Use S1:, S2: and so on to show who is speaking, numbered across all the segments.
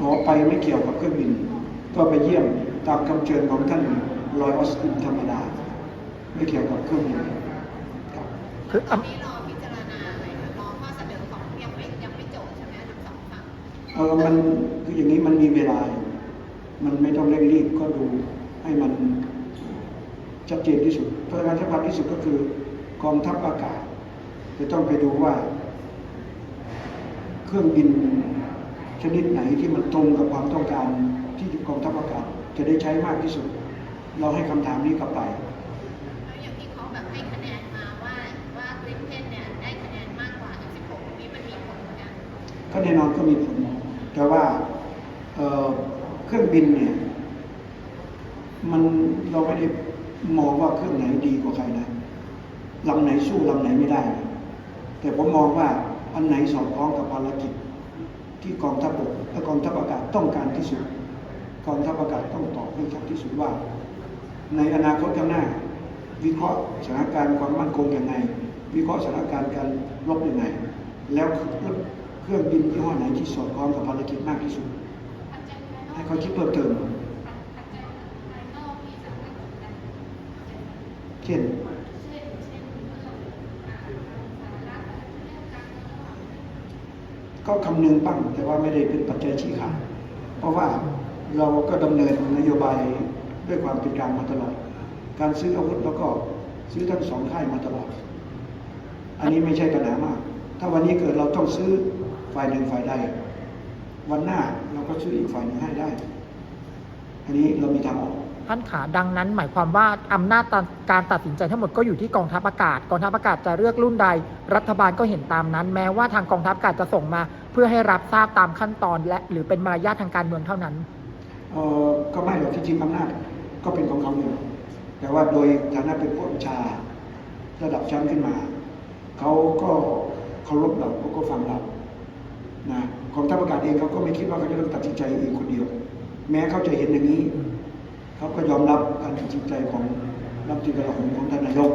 S1: ต่อไปไม่เกี่ยวกับเครื่องบิน ก็ไปเยี่ยมตามคำเชิญของท่านลอยออสตินธรรมดา ไม่เกี่ยวกับเครื่องบินครับ
S2: คือ
S3: ตอน
S2: อำ
S3: นี้รอพิจารณาอะไรคะรอข้อเสนอของยังไม่ยังไม่จบใช่ไหมทั้งสองฝั่ง
S1: เออมันคืออย่างนี้มันมีเวลาอยู่มันไม่ต้องเร่งรีบก็ดูให้มันชัดเจนที่สุด เพราะงานที่สำคัญที่สุดก็คือกองทัพอากาศ จะต้องไปดูว่า เครื่องบิน ชนิดไหนที่มันตรงกับความต้องการที่กองทัพอากาศจะได้ใช้มากที่สุด เราให้คำถามนี้กลับไป
S3: แล้วอย่างที่เขาแบบให้คะแนนมาว่าว่ากริปเพนเนี่ยได้คะแนนมากกว่า F16 นี้มันมีผลเหมือนกัน
S1: ก็แน่นอนก็มีผลแต่ว่าเอ่อเครื่องบินเนี่ย มันเราไม่ได้มองว่าเครื่องไหนดีกว่าใครนะลำไหนสู้ลำไหนไม่ได้นะแต่ผมมองว่าอันไหนสอดคล้องกับภารกิจ ที่กองทัพบกและกองทัพอากาศต้องการที่สุด กองทัพอากาศต้องตอบให้ชัดที่สุดว่า ในอนาคตข้างหน้า วิเคราะห์สถานการณ์ความมั่นคงยังไง วิเคราะห์สถานการณ์การรบยังไง แล้วเครื่องบินยี่ห้อไหนที่สอดคล้องกับภารกิจมากที่สุด ให้เขาคิดเพิ่มเติม เช่น ก็คำนึงบ้างแต่ว่าไม่ได้เป็นปัจจัยชี้ขาดเพราะว่าเราก็ดำเนินนโยบายด้วยความเป็นกลางมาตลอด การซื้ออาวุธแล้วก็ซื้อทั้งสองค่ายมาตลอด อันนี้ไม่ใช่ปัญหามาก ถ้าวันนี้เกิดเราต้องซื้อฝ่ายหนึ่งฝ่ายใด วันหน้าเราก็ซื้ออีกฝ่ายหนึ่งให้ได้ อันนี้เรามีทางออก
S2: ท่านขาดังนั้น หมายความว่าอำนาจการตัดสินใจทั้งหมดก็อยู่ที่กองทัพอากาศ กองทัพอากาศจะเลือกรุ่นใด รัฐบาลก็เห็นตามนั้น แม้ว่าทางกองทัพอากาศจะส่งมา เพื่อให้รับทราบตามขั้นตอน และหรือเป็นมารยาททางการเมืองเท่านั้น
S1: เออก็ไม่หรอกที่จริงอำนาจก็เป็นของเขาอยู่แต่ว่าโดยฐานะเป็นผู้บัญชาระดับชั้นขึ้นมาเขาก็เคารพเราเขาก็ฟังเรานะกองทัพอากาศเองเขาก็ไม่คิดว่าเขาจะต้องตัดสินใจเองคนเดียว แม้เขาจะเห็นอย่างนี้ เขาก็ยอมรับการตัดสินใจของรัฐมนตรีกลาโหมของท่านนายก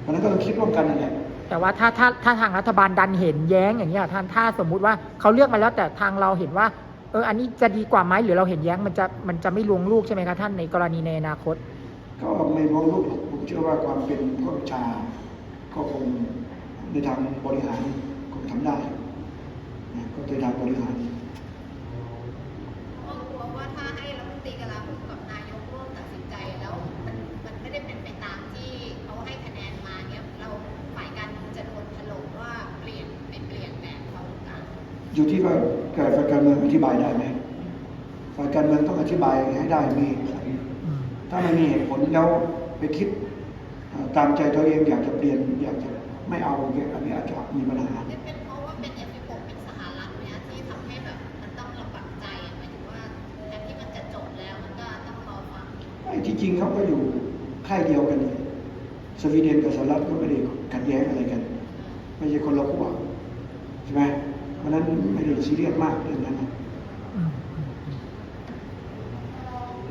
S1: เพราะฉะนั้นก็ต้องคิดร่วมกันนั่นแหละ
S2: แต่ว่าถ้าถ้าถ้าทางรัฐบาลดันเห็นแย้งอย่างนี้ยท่านถ้าสมมุติว่าเขาเลือกมาแล้วแต่ทางเราเห็นว่าเอออันนี้จะดีกว่าไหมหรือเราเห็นแย้งมันจะมันจะไม่ลวงลูกใช่ไหมคะท่านในกรณีในอนาคต
S1: ก็ไม่มองลูกหรอกผมเชื่อว่าความเป็นผู้บัญชา ก็คงในทางบริหารคงทำได้นะก็ในทางบริหาร
S3: อยู่
S1: ที่ว่าฝ่ายการเมืองอธิบายได้ไหมฝ่ายการเมืองต้องอธิบายให้ได้มีเหตุผล
S2: อืม
S1: ถ้าไม่มีเหตุผลแล้วไปคิดเอ่อตามใจตัวเองอยากจะเปลี่ยนอยากจะไม่เอาเนี่ยอันนี้อาจจะมีปัญหา
S3: จะเป็นเพราะว่าเป็น F16 เป็นสหรัฐเนี่ยที่ทำให้แบบมันต้องลำบากใจหมายถึงว่าแทนที่มันจะจบแล้วมันก็ต้องรอฟัง
S1: ไอ้ที่จริงเขาก็อยู่ค่ายเดียวกันนี่สวีเดนกับสหรัฐก็ไม่ได้ขัดแย้งอะไรกัน ไม่ใช่คนละขั้วใช่ไหมเพ ราะนั้นไม่ได้ซีเรียสมากเรื่องนั้นนะ